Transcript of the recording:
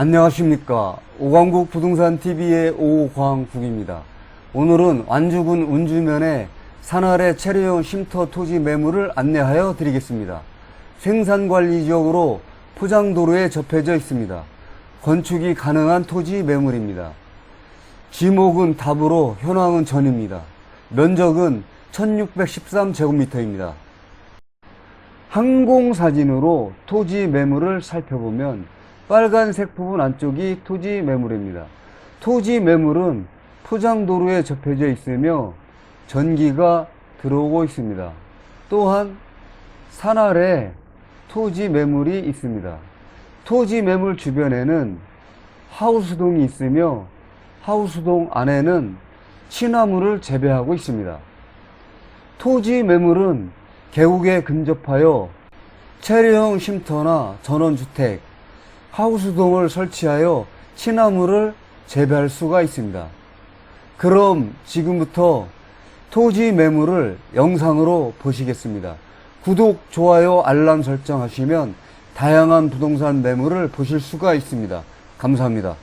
안녕하십니까. 오광국 부동산 TV의 오광국입니다. 오늘은 완주군 운주면의 산아래 체류형 쉼터 토지 매물을 안내하여 드리겠습니다. 생산관리 지역으로 포장도로에 접해져 있습니다. 건축이 가능한 토지 매물입니다. 지목은 답으로 현황은 전입니다. 면적은 1613제곱미터입니다. 항공사진으로 토지 매물을 살펴보면 빨간색 부분 안쪽이 토지 매물입니다. 토지 매물은 포장도로에 접해져 있으며 전기가 들어오고 있습니다. 또한 산 아래 토지 매물이 있습니다. 토지 매물 주변에는 하우스동이 있으며 하우스동 안에는 취나무를 재배하고 있습니다. 토지 매물은 계곡에 근접하여 체류형 쉼터나 전원주택, 하우스동을 설치하여 취나무를 재배할 수가 있습니다. 그럼 지금부터 토지 매물을 영상으로 보시겠습니다. 구독, 좋아요, 알람 설정하시면 다양한 부동산 매물을 보실 수가 있습니다. 감사합니다.